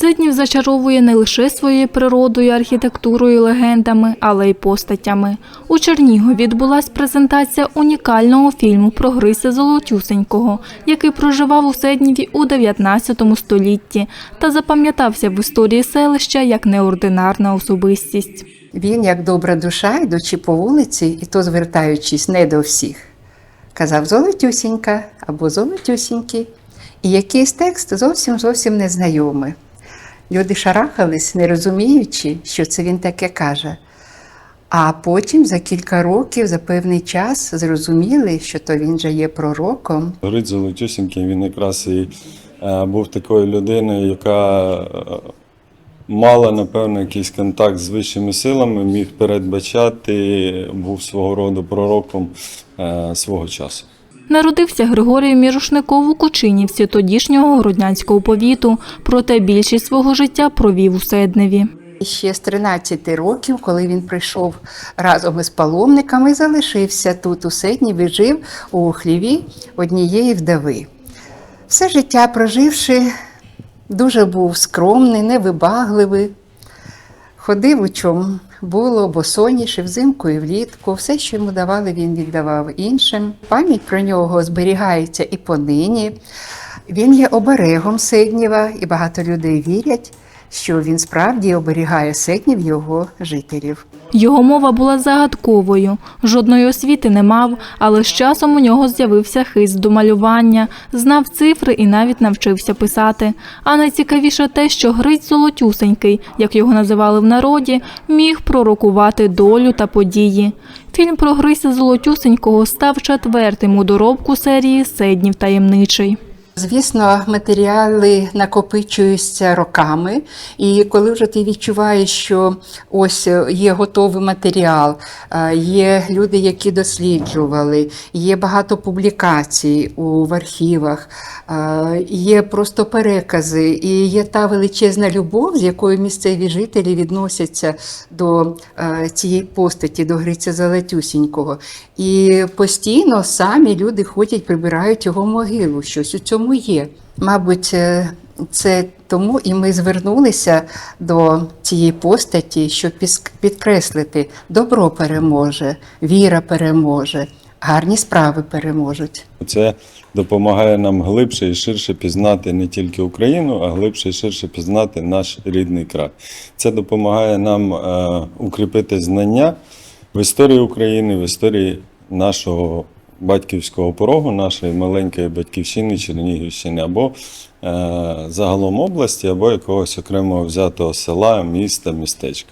Сиднів зачаровує не лише своєю природою, архітектурою, легендами, але й постатями. У Чернігові відбулась презентація унікального фільму про Грися Золотюсенького, який проживав у Сидніві у 19 столітті та запам'ятався в історії селища як неординарна особистість. Він, як добра душа, йдучи по вулиці, і то звертаючись не до всіх, казав золотюсінька або золотюсінький. І якийсь текст зовсім зовсім незнайомий. Люди шарахались, не розуміючи, що це він таке каже. А потім за кілька років, за певний час, зрозуміли, що то він же є пророком, Гриць Золотюсінький, він якраз і е, був такою людиною, яка е, мала, напевно, якийсь контакт з вищими силами, міг передбачати, був свого роду пророком е, свого часу. Народився Григорій Мірошников у Кучинівці тодішнього Городнянського повіту, проте більшість свого життя провів у Седневі. Ще з 13 років, коли він прийшов разом із паломниками, залишився тут у Сидніві, жив у хліві однієї вдави. Все життя проживши, дуже був скромний, невибагливий, ходив у чому було, босоніше, взимку і влітку. Все, що йому давали, він віддавав іншим. Пам'ять про нього зберігається і понині. Він є оберегом Сиднєва, і багато людей вірять, що він справді оберігає Сиднів його жителів. Його мова була загадковою, жодної освіти не мав, але з часом у нього з'явився хист до малювання, знав цифри і навіть навчився писати. А найцікавіше те, що Гриць Золотюсенький, як його називали в народі, міг пророкувати долю та події. Фільм про Грися Золотюсенького став четвертим у доробку серії Седнів таємничий. Звісно, матеріали накопичуються роками, і коли вже ти відчуваєш, що ось є готовий матеріал, е, є люди, які досліджували, є багато публікацій у в архівах, е, є просто перекази, і є та величезна любов, з якою місцеві жителі відносяться до е, цієї постаті, до Гриця Залетюсінького. І постійно самі люди ходять, прибирають його могилу. Щось у цьому є. Мабуть, е, це тому і ми звернулися до цієї постаті, щоб підкреслити, добро переможе, віра переможе, гарні справи переможуть. Це допомагає нам глибше і ширше пізнати не тільки Україну, а глибше і ширше пізнати наш рідний край. Це допомагає нам е, укріпити знання в історії України, в історії нашого батьківського порогу, нашої маленької батьківщини, Чернігівщини, або е, загалом області, або якогось окремого взятого села, міста, містечка.